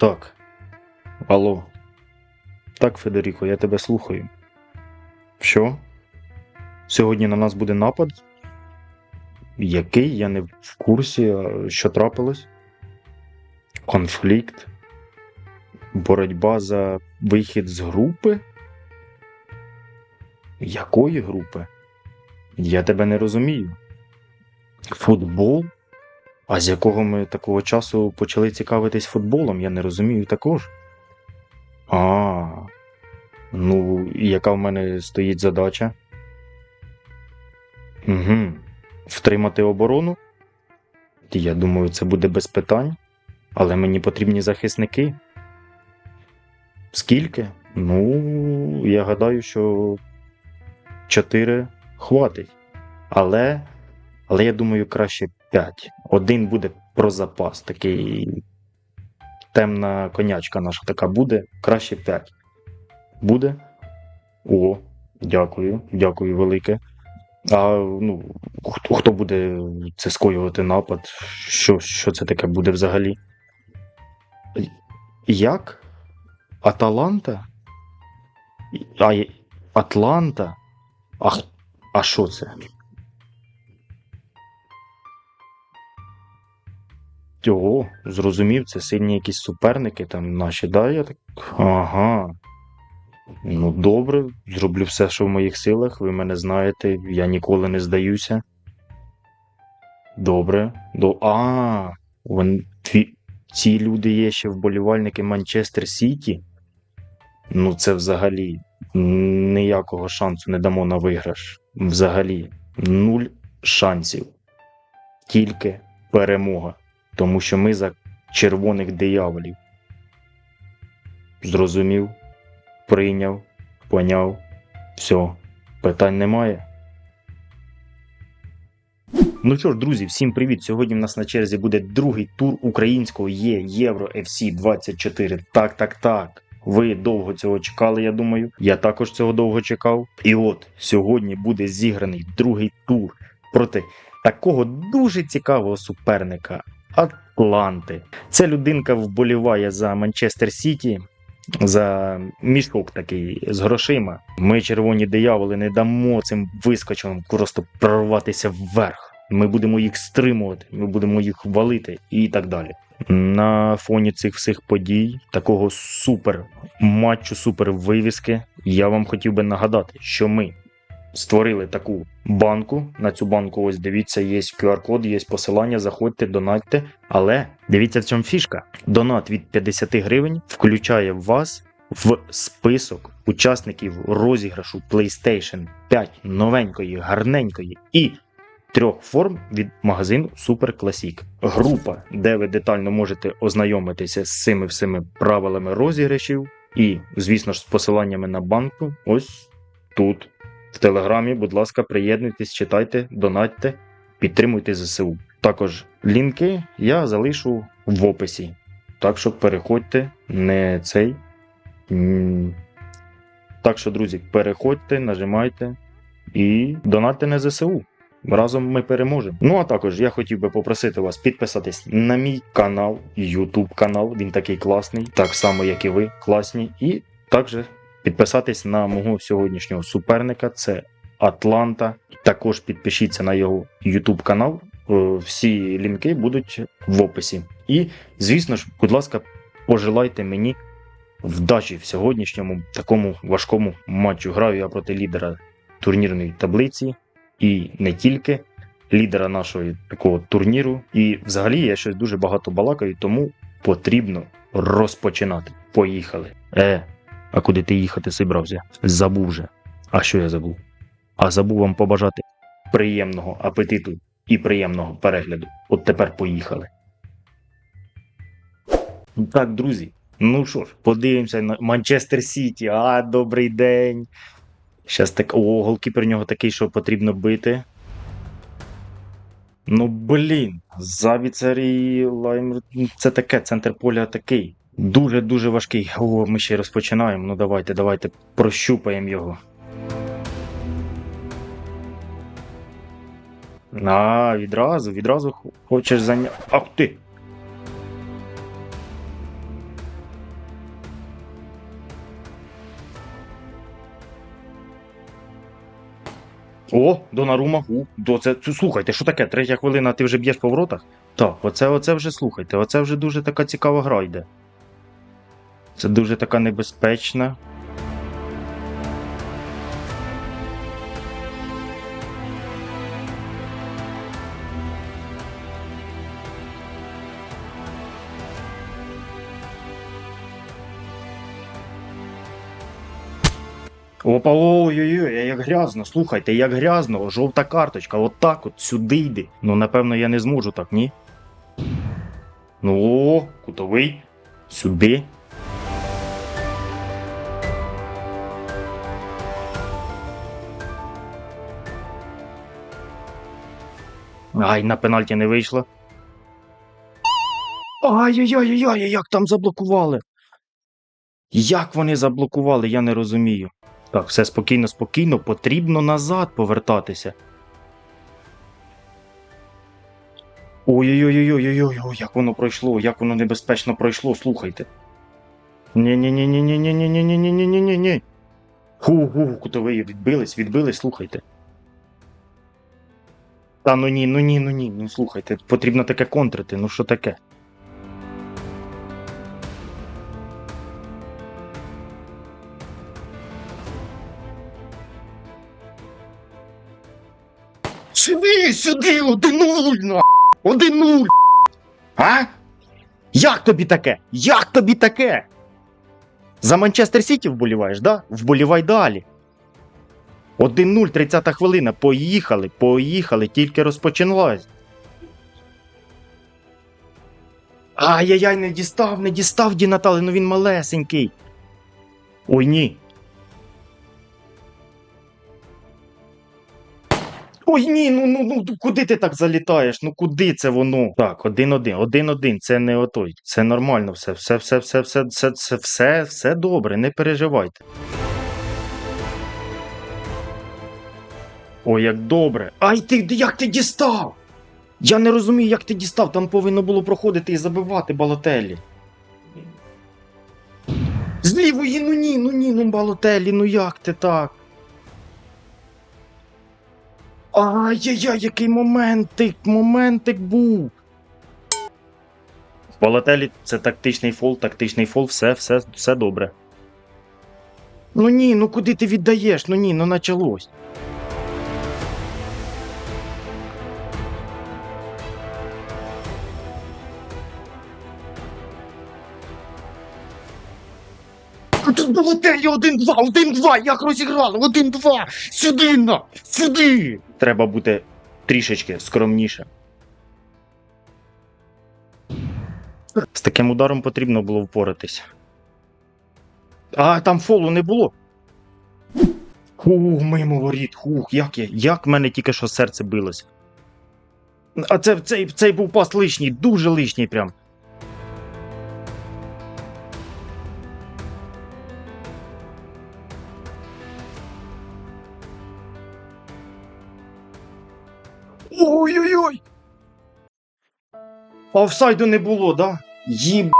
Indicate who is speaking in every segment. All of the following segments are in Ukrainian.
Speaker 1: Так. Алло. Так, Федеріко, я тебе слухаю. Що? Сьогодні на нас буде напад? Який? Я не в курсі, що трапилось? Конфлікт? Боротьба за вихід з групи? Якої групи? Я тебе не розумію. Футбол? А з якого ми такого часу почали цікавитись футболом, я не розумію також. А, ну, яка в мене стоїть задача? Угу. Втримати оборону? Я думаю, це буде без питань. Але мені потрібні захисники. Скільки? Ну, я гадаю, що чотири хватить. Але, але я думаю, краще п'ять. Один буде про запас, такий темна конячка наша така буде, краще 5. Буде? О, дякую, дякую велике. А ну, хто, хто буде це скоювати напад? Що, що це таке буде взагалі? Як? Аталанта? А, Атланта? А, а що це? О, зрозумів, це сильні якісь суперники там наші, да? Я так. Ага. Ну, добре, зроблю все, що в моїх силах. Ви мене знаєте, я ніколи не здаюся. Добре. До... А, вон... тві... ці люди є ще вболівальники Манчестер Сіті. Ну, це взагалі ніякого шансу не дамо на виграш. Взагалі, нуль шансів. Тільки перемога. Тому що ми за червоних дияволів. Зрозумів, прийняв, поняв. Все, питань немає. Ну що ж, друзі, всім привіт! Сьогодні в нас на черзі буде другий тур українського є Євро FC 24. Так, так, так. Ви довго цього чекали, я думаю. Я також цього довго чекав. І от сьогодні буде зіграний другий тур проти такого дуже цікавого суперника Атланти. Ця людинка вболіває за Манчестер Сіті. За мішок такий з грошима. Ми, червоні дияволи, не дамо цим вискочам просто прорватися вверх. Ми будемо їх стримувати, ми будемо їх валити і так далі. На фоні цих всіх подій, такого супер матчу, супер вивіски, я вам хотів би нагадати, що ми створили таку банку. На цю банку, ось дивіться, є QR-код, є посилання. Заходьте, донатьте. Але дивіться в чому фішка. Донат від 50 гривень включає вас в список учасників розіграшу PlayStation 5 новенької, гарненької і трьох форм від магазину Super Classic. Група, де ви детально можете ознайомитися з цими всіми правилами розіграшів, і, звісно ж, з посиланнями на банку, ось тут. В телеграмі, будь ласка, приєднуйтесь, читайте, донатьте, підтримуйте ЗСУ. Також лінки я залишу в описі. Так що переходьте, не цей. Так що, друзі, переходьте, нажимайте і донатьте на ЗСУ. Разом ми переможемо. Ну а також я хотів би попросити вас підписатись на мій канал, YouTube канал. Він такий класний, так само, як і ви, класні. І також підписатись на мого сьогоднішнього суперника. Це Атланта. Також підпишіться на його YouTube канал. Е, Всі лінки будуть в описі. І, звісно ж, будь ласка, пожелайте мені вдачі в сьогоднішньому такому важкому матчу. Граю я проти лідера турнірної таблиці і не тільки лідера нашого такого турніру. І взагалі я щось дуже багато балакаю, тому потрібно розпочинати. Поїхали. Е, а куди ти їхати зібрався? Забув вже. А що я забув? А забув вам побажати приємного апетиту і приємного перегляду. От тепер поїхали. Так, друзі. Ну що ж, подивимося на Манчестер Сіті. А, добрий день. Щас так. О, голкіпер нього такий, що потрібно бити. Ну, блін, Завіцер і Лаймер. Це таке, центр поля такий. Дуже-дуже важкий. О, ми ще розпочинаємо. Ну давайте, давайте прощупаємо його. А, відразу, відразу хочеш зайняти. Ах ти! О, Донарума. У, до це. Слухайте, що таке? Третя хвилина, ти вже б'єш по воротах? Так, оце оце вже слухайте, оце вже дуже така цікава гра йде. Це дуже така небезпечна. Опа, ой-ой-ой, як грязно, слухайте, як грязно, жовта карточка, отак от сюди йди. Ну, напевно, я не зможу так, ні? Ну, о, кутовий. Сюди. Ай, на пенальті не вийшло. Ай-яй-яй-яй, як там заблокували. Як вони заблокували, я не розумію. Так, все спокійно, спокійно, потрібно назад повертатися. Ой-ой-ой-ой-ой-ой, як воно пройшло, як воно небезпечно пройшло, слухайте. Ні-ні-ні-ні-ні-ні-ні-ні-ні-ні-ні-ні. Ху-ху, кутовий, відбились, відбились, слухайте. Та ну ні, ну ні, ну ні, ну слухайте, потрібно таке контрити, ну що таке? Сюди, сюди, один нуль, на! Один нуль! А? Як тобі таке? Як тобі таке? За Манчестер Сіті вболіваєш, да? Вболівай далі. 1-0, 30 хвилина. Поїхали, поїхали, тільки розпочиналось. Ай-яй-яй, не дістав, не дістав Ді Натали, ну він малесенький. Ой ні. Ой, ні, ну ну ну куди ти так залітаєш? Ну куди це воно? Так, один-один, один-один, це не отой. Це нормально все, все, все, все, все, все, все, все, все добре, не переживайте. Ой, як добре. Ай ти як ти дістав? Я не розумію, як ти дістав. Там повинно було проходити і забивати балотелі. З лівої, ну ні, ну ні, ну балотелі, ну як ти так? Ай-яй-яй, який моментик, моментик був. В Балотелі це тактичний фол, тактичний фол, все, все, все добре. Ну ні, ну куди ти віддаєш? Ну ні, ну началось. Тут Балотелі 1-2, 1-2, як розіграли, 1-2, сюди на, сюди. Треба бути трішечки скромніше. З таким ударом потрібно було впоратись. А, там фолу не було. Хух, мимо воріт, хух, як я, як в мене тільки що серце билось. А це, цей, цей був пас лишній, дуже лишній прям. Ой-ой-ой! Офсайду не було, да? Їб.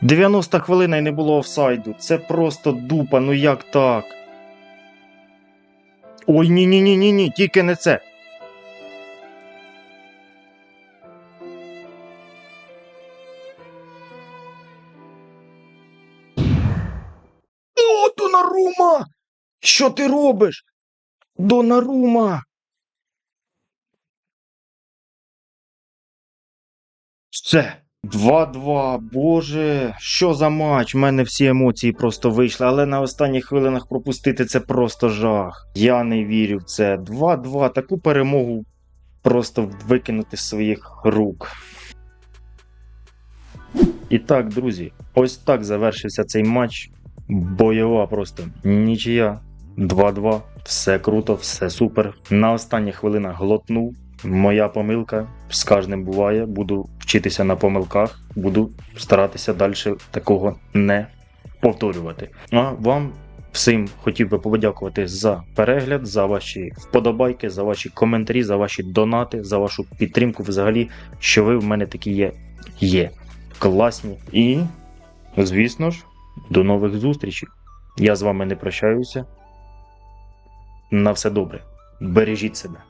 Speaker 1: 90 хвилин і не було офсайду. Це просто дупа, ну як так? Ой, ні ні ні ні ні тільки не це. О, Донарума! Що ти робиш? Донарума! Все. 2-2. Боже, що за матч? У мене всі емоції просто вийшли, але на останніх хвилинах пропустити це просто жах. Я не вірю в це. 2-2. Таку перемогу просто викинути з своїх рук. І так, друзі, ось так завершився цей матч. Бойова просто нічия. 2-2. Все круто, все супер. На останніх хвилинах глотнув. Моя помилка з кожним буває. Буду вчитися на помилках, буду старатися далі такого не повторювати. А вам всім хотів би подякувати за перегляд, за ваші вподобайки, за ваші коментарі, за ваші донати, за вашу підтримку. Взагалі, що ви в мене такі є. Є класні. І, звісно ж, до нових зустрічей. Я з вами не прощаюся. На все добре. Бережіть себе.